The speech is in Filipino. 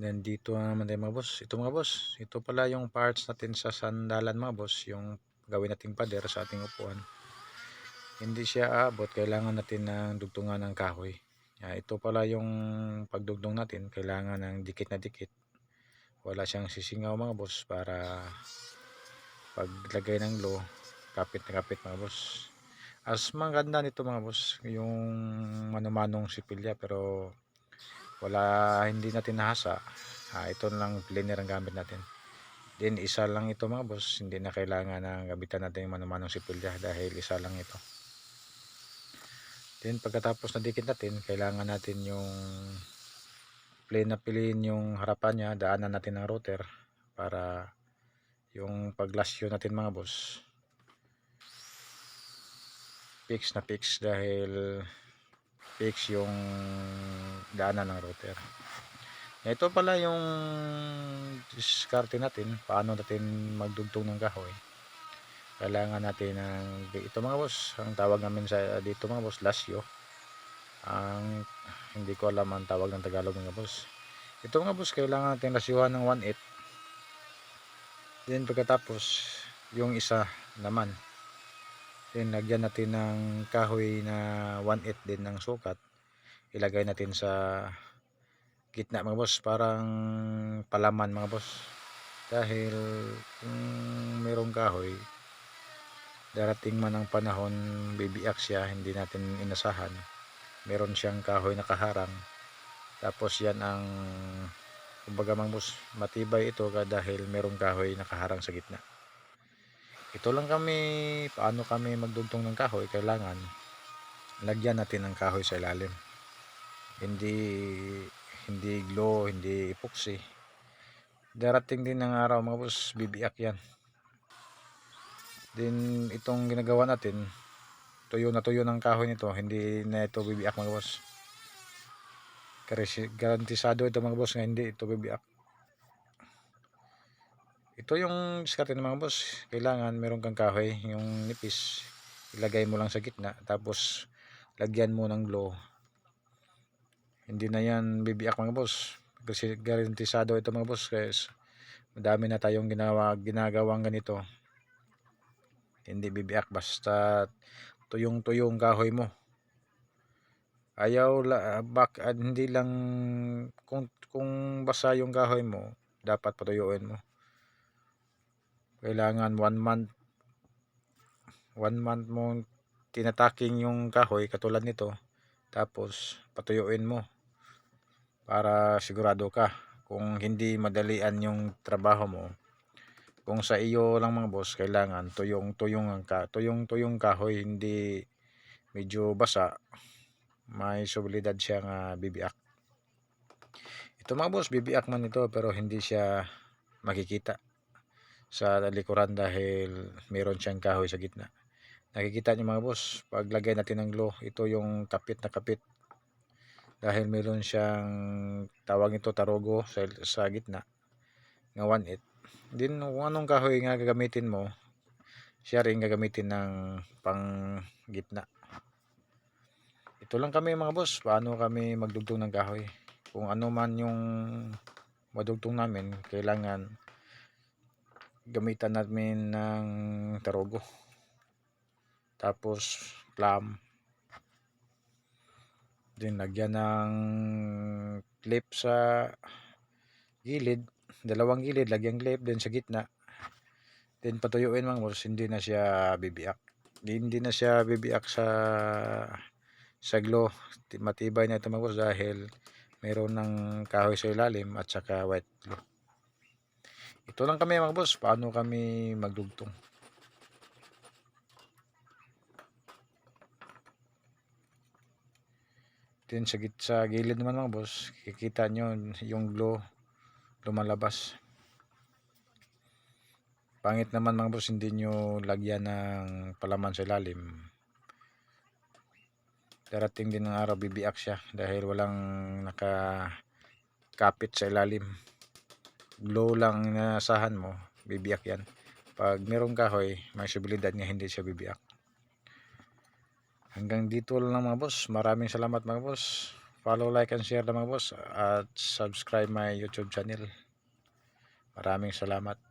Then dito naman tayo mga boss. Ito mga boss, ito pala yung parts natin sa sandalan mga boss, yung gawin nating pader sa ating upuan. Hindi siya aabot, kailangan natin ng dugtungan ng kahoy. Ya, ito pala yung pagdugtong natin, kailangan ng dikit na dikit. Wala siyang sisingaw mga boss para paglagay ng low, kapit na kapit mga boss. As maganda nito mga boss, yung manumanong sipilya pero wala hindi natin nahasa. Ah, ito lang planer ang gamit natin. Then isa lang ito mga boss, hindi na kailangan na gamitan natin yung manumanong sipilya dahil isa lang ito. Then pagkatapos na dikit natin, kailangan natin yung plain na piliin yung harapan niya, daanan natin ng router para yung paglasyo natin mga boss fix na fix dahil fix yung daanan ng router. Ito pala yung diskarte natin, paano natin magdugtong ng kahoy. Kailangan natin ng ito mga boss, ang tawag namin sa dito mga boss, lasyo. Ang hindi ko alam ang tawag ng Tagalog mga boss. Ito mga boss, kailangan natin lasyuhan ng 1/8. Then pagkatapos, yung isa naman Then lagyan natin ng kahoy na 1/8 din ng sukat. Ilagay natin sa gitna mga boss, parang palaman mga boss. Dahil kung mayroong kahoy, darating man ang panahon, bibiyak siya, hindi natin inasahan. Meron siyang kahoy na kaharang. Tapos yan ang kumbaga mga boss, matibay ito dahil merong kahoy na kaharang sa gitna ito lang kami paano kami magdugtong ng kahoy kailangan lagyan natin ng kahoy sa ilalim. Hindi hindi glow hindi epoxy. Darating din ng araw mga boss bibiyak yan. Din itong ginagawa natin tuyo na tuyo ng kahoy nito hindi na ito bibiyak mga boss. Garantisado ito mga boss nga hindi ito bibiyak ito yung diskarte ng mga boss. Kailangan meron kang kahoy, yung nipis. Ilagay mo lang sa gitna. Tapos, lagyan mo ng glow. Hindi na yan bibiyak mga boss. Kasi garantisado ito mga boss. Kasi madami na tayong ginawa, ginagawang ganito. Hindi bibiyak. Basta tuyong-tuyong kahoy mo. Ayaw, la, bak, hindi lang, kung, kung basa yung kahoy mo, dapat patuyuin mo kailangan one month one month mo tinataking yung kahoy katulad nito tapos patuyuin mo para sigurado ka kung hindi madalian yung trabaho mo. Kung sa iyo lang mga boss kailangan tuyong tuyong ang ka. Tuyong tuyong kahoy hindi medyo basa. May subilidad siya nga bibiak. Ito mga boss bibiak man ito pero hindi siya makikita sa likuran dahil meron siyang kahoy sa gitna. Nakikita niyo mga boss, paglagay natin ng glow, ito yung kapit na kapit. Dahil meron siyang tawag ito tarogo sa, sa gitna ng 1.8. Din kung anong kahoy nga gagamitin mo, siya rin gagamitin ng pang gitna. Ito lang kami mga boss, paano kami magdugtong ng kahoy. Kung ano man yung madugtong namin, kailangan gamitan namin ng tarogo tapos clam din lagyan ng clip sa gilid. Dalawang gilid lagyan clip din sa gitna. Din patuyuin mga boss hindi na siya bibiyak. Hindi na siya bibiyak sa sa glow. Matibay na ito mga boss dahil mayroon ng kahoy sa ilalim at saka white glue ito lang kami mga boss, paano kami magdugtong. Then sa, sa gilid naman mga boss, kikita nyo yung glow lumalabas. Pangit naman mga boss, hindi nyo lagyan ng palaman sa ilalim. Darating din ng araw, bibiyak siya dahil walang nakakapit sa ilalim glow lang na sahan mo, bibiyak yan. Pag merong kahoy, may sibilidad niya hindi siya bibiyak. Hanggang dito lang mga boss. Maraming salamat mga boss. follow, like, and share na mga boss at subscribe my YouTube channel. Maraming salamat.